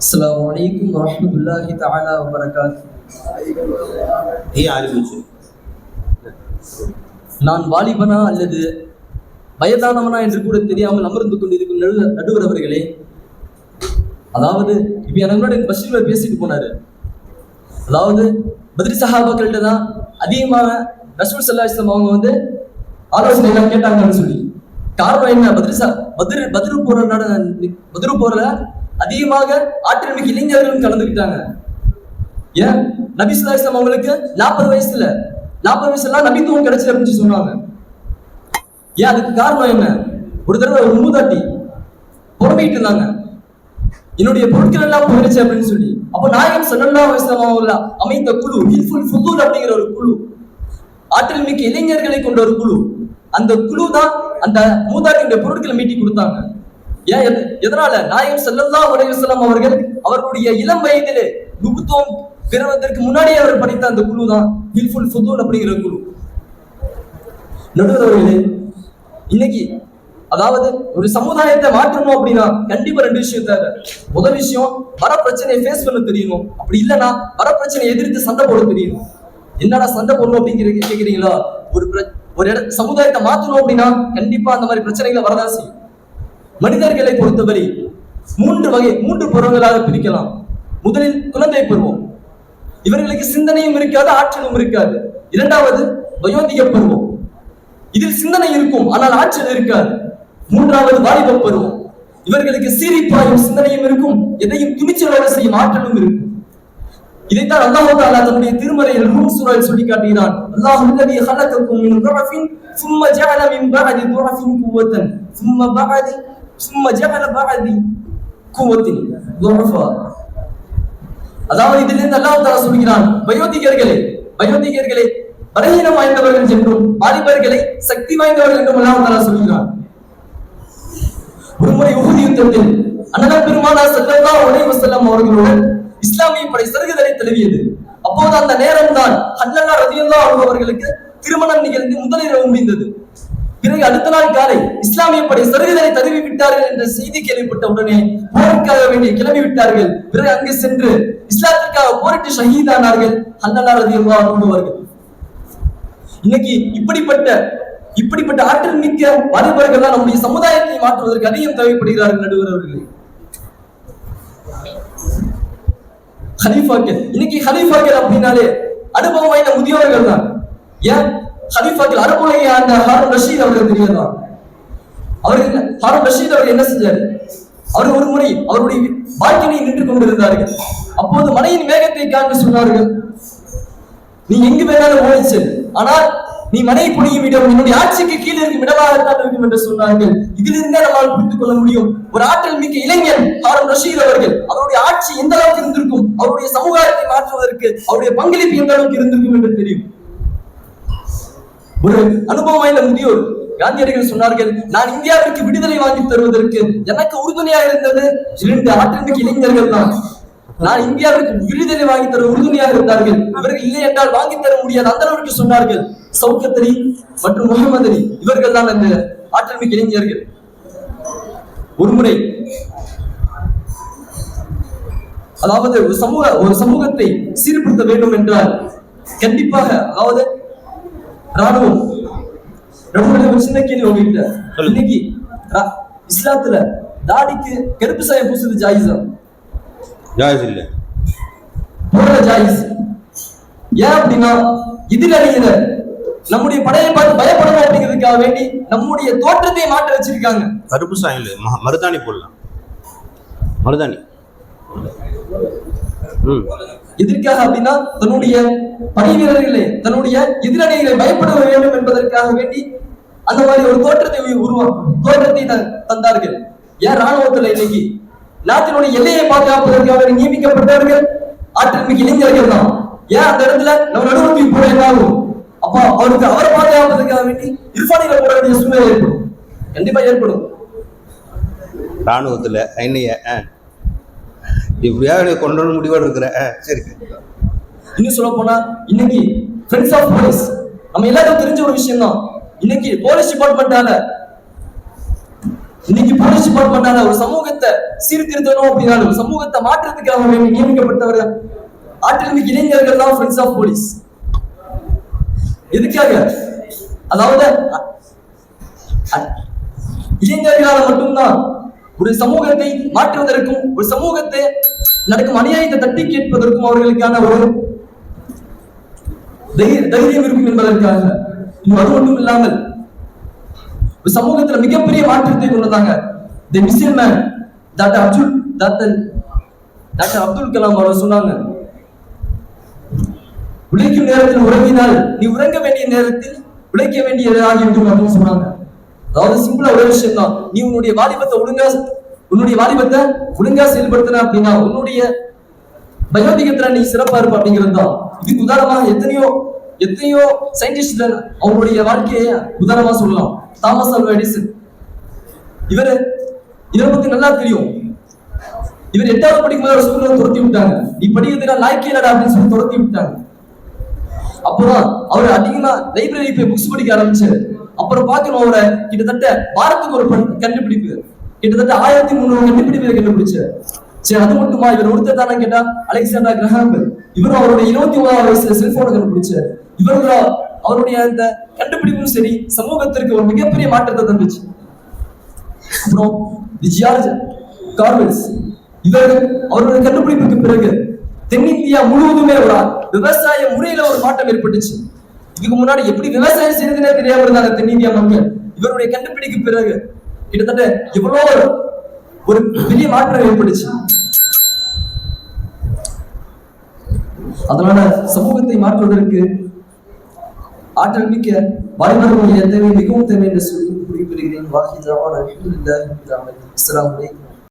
அஸ்லாம் வலைக்கும் வரமத்துல்லாஹி தாலா வரகாத் நான் வாலிபனா அல்லது வயதானவனா என்று கூட தெரியாமல் அமர்ந்து கொண்டிருக்கும் நடு நடுவரவர்களே அதாவது இப்ப எங்களோட பஸ்ல பேசிட்டு போனாரு. அதாவது பதிரி சஹாபாக்கள்கிட்ட தான் அதிகமான ரசூல் சல்லா இஸ்லாம் அவங்க வந்து ஆலோசனை எல்லாம் கேட்டாங்கன்னு சொல்லி. காரணம் என்ன? பதிரி சா பதிர் பதிரு போற நட பதிரு போறல அதிகமாக ஆற்றல் மிக்க இளைஞர்களும் கலந்துக்கிட்டாங்க ஏன்? நபி சுல்லாஸ்லாம் அவங்களுக்கு நாற்பது வயசுல நாற்பது வயசுல நபித்துவம் கிடைச்சி அப்படின்னு சொன்னாங்க. ஏன்? அதுக்கு காரணம் என்ன? ஒரு தடவை ஒரு மூதாட்டி புறம்பிட்டு இருந்தாங்க. என்னுடைய பொருட்கள் எல்லாம் போயிருச்சு அப்படின்னு சொல்லி. அப்ப நாயகம் ஸல்லல்லாஹு அலைஹி அமைந்த அவங்கள அமைத்த குழு ஹில்ஃபுல் ஃபுதூல் அப்படிங்கிற ஒரு குழு ஆற்றல் மிக்க இளைஞர்களை கொண்ட ஒரு குழு அந்த குழு தான் அந்த மூதாட்டியுடைய பொருட்களை மீட்டி கொடுத்தாங்க. ஏன் எதனால? நாயகம் செல்லல்லா அலைஹி அவர்கள் அவர்களுடைய இளம் வயதிலே நுபுத்துவம் பெறுவதற்கு முன்னாடியே அவர் படித்த அந்த குழு தான் ஹில்ஃபுல் ஃபுதூல் அப்படிங்கிற குழு. நடுவர் இன்னைக்கு அதாவது ஒரு சமுதாயத்தை மாற்றணும் அப்படின்னா கண்டிப்பா ரெண்டு விஷயம் தேவை. முதல் விஷயம் வர பிரச்சனையை ஃபேஸ் பண்ண தெரியணும். அப்படி இல்லைன்னா வர பிரச்சனையை எதிர்த்து சண்டை போட தெரியணும். என்னடா சண்டை போடணும் அப்படிங்கிற கேட்குறீங்களா ஒரு பிர- ஒரு இட சமுதாயத்தை மாற்றணும் அப்படின்னா கண்டிப்பா அந்த மாதிரி பிரச்சனைகளை வரதான் செய்யும். மனிதர்களை பொறுத்தவரை மூன்று வகை மூன்று பருவங்களாக பிரிக்கலாம். முதலில் குழந்தை பருவம். இவர்களுக்கு சிந்தனையும் இருக்காது ஆற்றலும் இருக்காது. இரண்டாவது வயோதிக பருவம். இதில் சிந்தனை இருக்கும் ஆனால் ஆற்றல் இருக்காது. மூன்றாவது வாலிப பருவம். இவர்களுக்கு சீரிப்பாயும் சிந்தனையும் இருக்கும் எதையும் துணிச்சலோடு செய்யும் ஆற்றலும் இருக்கும். இதைத்தான் அல்லாஹு அல்லா தன்னுடைய திருமறையில் ரூம் சூழல் சொல்லி காட்டுகிறான் அல்லாஹ் உள்ளதி ஹலக்கக்கும் மின் துரஃபின் சும்ம ஜஅல மின் பஅதி துரஃபின் குவத்தன் சும்ம பஅதி சும்மா ஜஹல பாதி கூவத்தின் அதாவது இதிலிருந்து அல்லாஹ் தலா சொல்கிறான் வயோதிகர்களே வயோதிகர்களே பலகீனம் வாய்ந்தவர்கள் என்றும் வாலிபர்களை சக்தி வாய்ந்தவர்கள் என்றும் அல்லாஹ் தலா சொல்கிறான். ஒருமுறை உகுதி யுத்தத்தில் அண்ணன் பெருமானா செல்லல்லா உலக செல்லம் அவர்களுடன் இஸ்லாமிய படை சருகுதலை தழுவியது. அப்போது அந்த நேரம் தான் ஹல்லல்லா ரதியல்லா அவர்களுக்கு திருமணம் நிகழ்ந்து முதலிரவு முடிந்தது. பிறகு அடுத்த நாள் காலை இஸ்லாமிய படை சருகுதலை தருவி விட்டார்கள் என்ற செய்தி கேள்விப்பட்ட உடனே போருக்காக வேண்டிய கிளம்பி விட்டார்கள் பிறகு அங்கு சென்று இஸ்லாத்திற்காக போரிட்டு ஷஹீதானார்கள். அண்ணனார் ரலியல்லாஹு அன்ஹு அவர்கள். இன்னைக்கு இப்படிப்பட்ட இப்படிப்பட்ட ஆற்றல் மிக்க மனிதர்கள் தான் நம்முடைய சமுதாயத்தை மாற்றுவதற்கு அதிகம் தேவைப்படுகிறார்கள் நடுவர் அவர்களே ஹலீஃபாக்கள் இன்னைக்கு ஹலீஃபாக்கள் அப்படின்னாலே அனுபவம் வாய்ந்த முதியோர்கள் தான் ஏன்? ஹலீஃபாக்கள் அரபுலைய அந்த ஹாரூன் ரஷீத் அவர்கள் தெரியாதா அவர்கள் ஹாரூன் ரஷீத் அவர் என்ன செஞ்சாரு? அவர் ஒரு முறை அவருடைய வாழ்க்கையை நின்று கொண்டிருந்தார்கள். அப்போது மலையின் வேகத்தை காண்பு சொன்னார்கள் நீ எங்கு வேணாலும் ஓடிச்சு ஆனால் நீ மனை புனியும் இடம் என்னுடைய ஆட்சிக்கு கீழே இருக்கும் இடமாகத்தான் இருக்கும் என்று சொன்னார்கள். இதிலிருந்தே நம்மால் புரிந்து கொள்ள முடியும். ஒரு ஆற்றல் மிக்க இளைஞன் ஹாரூன் ரஷீத் அவர்கள். அவருடைய ஆட்சி எந்த அளவுக்கு இருந்திருக்கும்? அவருடைய சமூகத்தை மாற்றுவதற்கு அவருடைய பங்களிப்பு எந்த அளவுக்கு இருந்திருக்கும் என்று தெரியும். ஒரு அனுபவம் வாய்ந்த முதியோர். காந்தியடிகள் சொன்னார்கள் நான் இந்தியாவிற்கு விடுதலை வாங்கி தருவதற்கு எனக்கு உறுதுணையாக இருந்தது இரண்டு ஆற்றல் இளைஞர்கள் தான். நான் இந்தியாவிற்கு விடுதலை வாங்கி தர உறுதுணையாக இருந்தார்கள். இவர்கள் இல்லை என்றால் வாங்கி தர முடியாது. அந்த அளவுக்கு சொன்னார்கள் சவுக்கத் அலி மற்றும் முகமது அலி. இவர்கள் தான் அந்த ஆற்றல்மிக்க இளைஞர்கள். ஒருமுறை அதாவது ஒரு சமூக ஒரு சமூகத்தை சீர்படுத்த வேண்டும் என்றால் கண்டிப்பாக அதாவது ராணுவம் நம்மளுடைய ஒரு சின்ன கேள்வி உங்ககிட்ட. இன்னைக்கு இஸ்லாத்துல தாடிக்கு கருப்பு சாயம் பூசுறது ஜாயிஸா? ஜாயிஸ் இல்லை. ஜாயிஸ். ஏன் அப்படின்னா எதிரணியில நம்முடைய படையை பார்த்து பயப்படணும் அப்படிங்கிறதுக்காக வேண்டி நம்முடைய தோற்றத்தை மாற்ற வச்சிருக்காங்க. கருப்பு சாயம் இல்லை. மருதாணி போடலாம். மருதாணி. ம். எதற்காக அப்படின்னா தன்னுடைய படை வீரர்களே தன்னுடைய எதிரணிகளை பயப்பட வேண்டும் என்பதற்காக வேண்டி அந்த மாதிரி ஒரு தோற்றத்தை உருவா தோற்றத்தை த- தந்தார்கள். ஏன் ராணுவத்துல இன்னைக்கு? நாட்டினுடைய எல்லையை பாதுகாப்பதற்காக நியமிக்கப்பட்டவர்கள் ஆற்றல் மிக இளைஞர்கள் தான். ஏன் அந்த இடத்துல நம்ம நடுவத்தி போட என்னாகும் ஆகும் அவருக்கு அவரை பாதுகாப்பதற்காக வேண்டி இர்ஃபானில போட வேண்டிய சூழ்நிலை ஏற்படும். கண்டிப்பா ஏற்படும். ராணுவத்துல என்னைய ஆ எப்படியாவது கொண்டு வர முடிவோடு இருக்கிற? சரி. இன்னும் சொல்ல போனா இன்னைக்கு ஃப்ரெண்ட்ஸ் ஆஃப் போலீஸ் நம்ம எல்லாருக்கும் தெரிஞ்ச ஒரு விஷயம் தான் இன்னைக்கு போலீஸ் டிபார்ட்மெண்டால இன்னைக்கு போலீஸ் டிபார்ட்மெண்டால ஒரு சமூகத்தை சீர்திருத்தணும் அப்படின்னாலும் சமூகத்தை மாற்றத்துக்காக அவங்க நியமிக்கப்பட்டவர் ஆற்றல் மிக்க இளைஞர்கள் தான் ஃப்ரெண்ட்ஸ் ஆஃப் போலீஸ் எதுக்காக? அதாவது இளைஞர்களால மட்டும்தான் ஒரு சமூகத்தை மாற்றுவதற்கும் ஒரு சமூகத்தை நடக்கும் அநியாயத்தை தட்டி கேட்பதற்கும் அவர்களுக்கான ஒரு தைரிய- தைரியம் இருக்கும் என்பதற்காக. அது ஒன்றும் இல்லாமல் ஒரு சமூகத்துல மிகப்பெரிய மாற்றத்தை கொண்டு வந்தாங்க. The missile man doctor Abdul doctor doctor Abdul Kalam அவர் சொன்னாங்க உழைக்கும் நேரத்தில் உறங்கினால் நீ உறங்க வேண்டிய நேரத்தில் உழைக்க வேண்டியதாக இருக்கும் அப்படின்னு சொன்னாங்க. அதாவது சிம்பிளா ஒரே விஷயம் தான். நீ உன்னுடைய வாலிபத்தை ஒழுங்கா உன்னுடைய வாலிபத்தை ஒழுங்கா செயல்படுத்தின அப்படின்னா உன்னுடைய பயோதிகத்துல நீ சிறப்பா இருப்ப அப்படிங்கிறது தான். இதுக்கு உதாரணமாக எத்தனையோ எத்தனையோ சயின்டிஸ்ட் அவங்களுடைய வாழ்க்கையை உதாரணமா சொல்லலாம். Thomas Alva Edison. இவர் இதை பத்தி நல்லா தெரியும். இவர் எட்டாவது படிக்கும்போது ஒரு ஸ்கூல்ல துரத்தி விட்டாங்க. நீ படிக்கிறதுனா லாய்க்கே இல்லடா அப்படின்னு சொல்லி துரத்தி விட்டாங்க. அப்புறம் அவர் அதிகமா லைப்ரரி போய் புக்ஸ் படிக்க ஆரம்பிச்சாரு. அப்புறம் பார்க்கணும் அவரை? கிட்டத்தட்ட வாரத்துக்கு ஒரு கண்டுபிடிப்பு. கிட்டத்தட்ட ஆயிரத்தி முந்நூறு கண்டுபிடிப்பு கண்டுபிடிச்சாரு. சரி அது மட்டுமா? இவர் ஒருத்தர் தானே கேட்டா? Alexander Graham. இவரும் அவருடைய இருபத்தி ஒன்பதாம் வயசுல செல்போனை கண்டுபிடிச்சாரு. இவர்கள அவருடைய அந்த கண்டுபிடிப்பும் சரி சமூகத்திற்கு ஒரு மிகப்பெரிய மாற்றத்தை தந்துச்சு. அப்புறம் தி ஜியார்ஜ் கார்வெல்ஸ் இவர்கள் அவருடைய கண்டுபிடிப்புக்கு பிறகு இந்தியா முழுவதுமே ஒரு விவசாய முறையில ஒரு மாற்றம் ஏற்பட்டுச்சு. இதுக்கு முன்னாடி எப்படி விவசாயம் செய்யறதுனே தெரியாம இருந்தாங்க தென்னிந்தியா மக்கள். இவருடைய கண்டுபிடிக்கு பிறகு கிட்டத்தட்ட எவ்வளவு ஒரு- பெரிய மாற்றம் ஏற்பட்டுச்சு. அதனால சமூகத்தை மாற்றுவதற்கு ஆற்றல் மிக்க வாலிபர்களுடைய தேவை மிகவும் தேவை என்று சொல்லி குறிப்பிடுகிறேன் வாஹிதாவான அஸ்ஸலாமு அலைக்கும்.